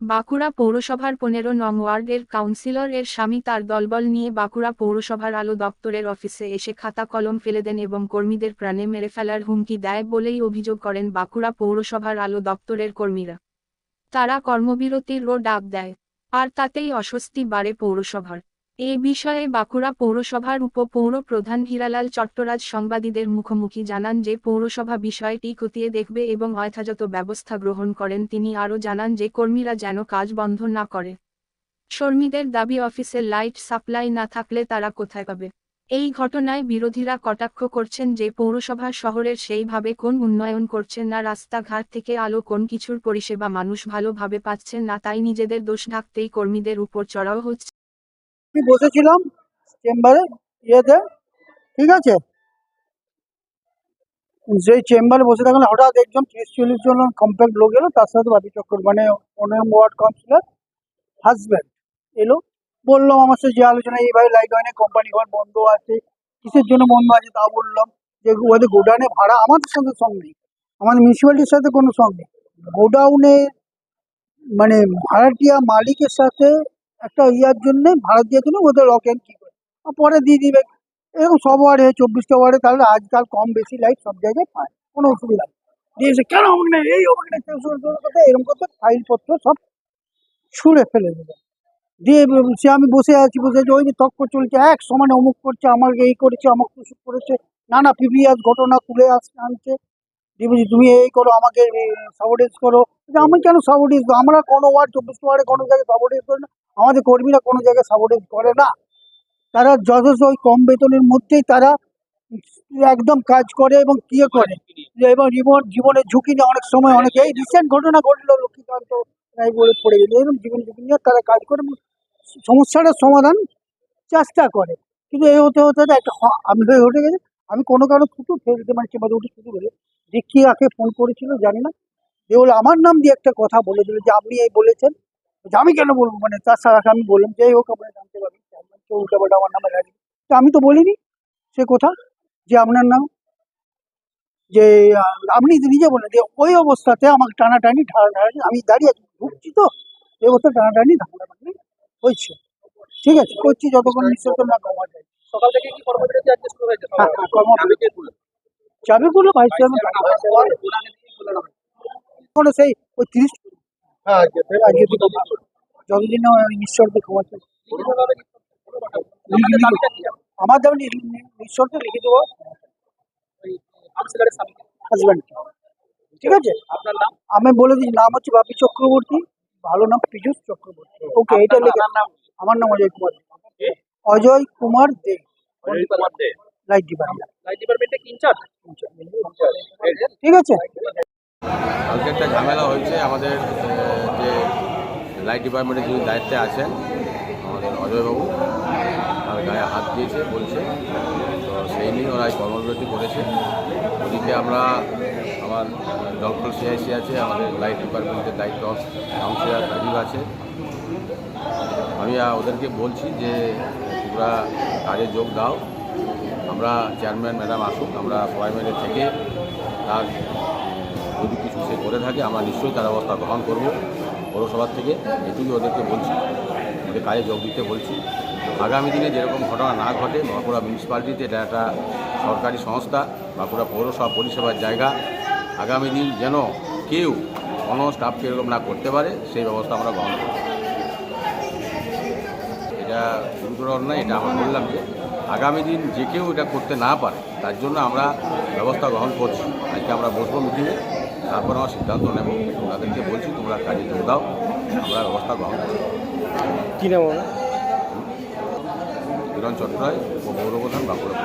বাঁকুড়া পৌরসভার পনেরো নং ওয়ার্ডের কাউন্সিলর এর স্বামী তার দলবল নিয়ে বাঁকুড়া পৌরসভার আলো দপ্তরের অফিসে এসে খাতা কলম ফেলে দেন এবং কর্মীদের প্রাণে মেরে ফেলার হুমকি দেয় বলেই অভিযোগ করেন বাঁকুড়া পৌরসভার আলো দপ্তরের কর্মীরা। তারা কর্মবিরতির ডাক দেয়, আর তাতেই অস্বস্তি বাড়ে পৌরসভার। এ বিষয়ে বাঁকুড়া পৌরসভার উপপৌর প্রধান হীরালাল চট্টরাজ সাংবাদিকদের মুখোমুখি জানান যে পৌরসভা বিষয়টি খতিয়ে দেখবে এবং যথাযথ ব্যবস্থা গ্রহণ করেন তিনি আরও জানান যে কর্মীরা যেন কাজ বন্ধ না করে। শর্মীদের দাবি অফিসে লাইট সাপ্লাই না থাকলে তারা কোথায় পাবে? এই ঘটনায় বিরোধীরা কটাক্ষ করছেন যে পৌরসভা শহরের সেইভাবে কোন উন্নয়ন করছেন না, রাস্তাঘাট থেকে আলো কোন কিছুর পরিষেবা মানুষ ভালোভাবে পাচ্ছেন না, তাই নিজেদের দোষ ঢাকতেই কর্মীদের উপর চড়াও হচ্ছে। আমি বসেছিলাম চেম্বারে ইয়েতে, ঠিক আছে? সেই চেম্বারে বসে থাকলে হঠাৎ একজন তিরিশ চল্লিশ জন কম্প্যাক্ট লোক এলো, তার সাথে বাপি চক্কর মানে পনেরো ওয়ার্ড কাউন্সিলর হাজব্যান্ড এলো বললাম আমার সাথে যে আলোচনা এইভাবে লাইট হয় না কোম্পানি ঘর বন্ধ আছে, কিসের জন্য বন্ধ আছে তা বললাম, যে ওদের গোডাউনে ভাড়া আমাদের সঙ্গে সঙ্গে নেই, আমাদের মিউনিসিপ্যালিটির সাথে কোনো সঙ্গে গোডাউনে মানে ভাড়াটিয়া মালিকের সাথে একটা ইয়ার জন্য ভাড়া দেওয়ার জন্য ওদের রকেন কি করে। পরে দিয়ে দিবে। এরকম সব ওয়ার্ডে চব্বিশটা ওয়ার্ডে তাহলে আজকাল কম বেশি লাইট সব জায়গায় পায়। কোনো অসুবিধা নেই। দিয়েছে কেন আমাকে নেই? এই শুরু করে কথা এরকম করতে ফাইলপত্র সব ছুঁড়ে ফেলে দেবে। দিয়ে সে আমি বসে আছি বসে আছি, ওই যে তক্ক চলছে, এক সমানে অমুক করছে, আমাকে এই করেছে, আমাকে করেছে। নানা প্রিভিয়াস ঘটনা তুলে আসছে আনছে। দিয়ে তুমি এই করো, আমাকে সাবোডেজ করো। আমি কেন সাবোডেজ আমরা কোনো ওয়ার্ড চব্বিশ ওয়ার্ডে কোনো জায়গায় সাবোডেজ করি না। আমাদের কর্মীরা কোনো জায়গায় সাবোডেজ করে না। তারা যথেষ্ট ওই কম বেতনের মধ্যেই তারা একদম কাজ করে এবং ইয়ে করে। এবং জীবন, জীবনের ঝুঁকি নিয়ে অনেক সময় অনেক, এই রিসেন্ট ঘটনা ঘটলো লক্ষ্মীকান্ত রায় বলে পড়ে গেল। এরকম জীবন ঝুঁকি নিয়ে তারা কাজ করে সমস্যাটার সমাধান চেষ্টা করে। কিন্তু এই হতে হতে একটা আমি হয়ে উঠে গেছে। আমি কোনো কারণে থুতু ফেলতে মানে চেম্বারে উঠে থুতু ফেলে দেখি আকে ফোন করেছিল জানি না। দিয়ে বলে আমার নাম দিয়ে একটা কথা বলে দিল যে আপনি এই বলেছেন। বলছে, আমি কেন বলব? মানে তার সাথে আমি বললাম যে হোক আপনারা জানতে পারবেন। কেউ উল্টাপাল্টা আমার নামে লাগবে তো আমি তো বলিনি সে কথা যে আপনার নাম যে আপনি নিজে বলেন যে ওই অবস্থাতে আমাকে টানাটানি ঢালাঢালি আমি দাঁড়িয়ে আছি ঢুকছি তো এই অবস্থা টানাটানি ঢালাঢালি হয়েছে। ঠিক আছে করছি যতক্ষণ নিঃশ্বাস না কমা যায় সকাল থেকে কি কর্মবিরতি আজকে শুরু হয়েছে? হ্যাঁ, হ্যাঁ, কর্মবিরতি। চাবিগুলো ভাইস চেয়ারম্যান কোনো সেই ওই তিরিশ থেকে যতদিন ঈশ্বরকে ক্ষমা চাই। আমার যেমন ঈশ্বরকে লিখে দেবো। হাজব্যান্ড ঠিক আছে? আপনার নাম? আমি বলে দিচ্ছি নাম হচ্ছে বাপি চক্রবর্তী। ভালো নাম পীযুষ চক্রবর্তী। ওকে এটা লিখে। আমার নাম Ajay Kumar Ajay Kumar Dey. Light department. Light incharge ঠিক আছে। কালকে একটা ঝামেলা হয়েছে আমাদের যে লাইট ডিপার্টমেন্টের যিনি দায়িত্বে আছেন আমাদের অজয়বাবু তার গায়ে হাত দিয়েছে বলছে। তো সেই নিয়ে ওরা কর্মবিরতি করেছে। ওদিকে আমরা আমার ডক্টর সিআইসি আছে আমাদের লাইট ডিপার্টমেন্টের দায়িত্ব কাউন্সিলর রাজীব আছে। আমি ওদেরকে বলছি যে তোমরা কাজে যোগ দাও। আমরা চেয়ারম্যান ম্যাডাম আসুক, আমরা সবাই মিলে থেকে তার যদি কিছু সে করে থাকে, আমরা নিশ্চয়ই তার ব্যবস্থা গ্রহণ করব পৌরসভার থেকে। এটুকুই ওদেরকে বলছি, ওদের কাজে যোগ দিতে বলছি। আগামী দিনে যেরকম ঘটনা না ঘটে, বাঁকুড়া মিউনিসিপ্যালিটিতে এটা একটা সরকারি সংস্থা, বাঁকুড়া পৌরসভা পরিষেবার জায়গা। আগামী দিন যেন কেউ কোনো স্টাফকে এরকম না করতে পারে, সেই ব্যবস্থা আমরা গ্রহণ করব। এটা গুরুতর অন্যায় এটা আমরা বললাম যে আগামী দিন যে কেউ এটা করতে না পারে তার জন্য আমরা ব্যবস্থা গ্রহণ করছি। আজকে আমরা বসবো মিটিংয়ে তারপর আমরা সিদ্ধান্ত নেব। তাদেরকে বলছি তোমরা কাজে যোগ দাও আমরা ব্যবস্থা গ্রহণ করব। কি ওনার? কিরণ চট্টরায় ও পৌরপ্রধান বাঁকুড়া।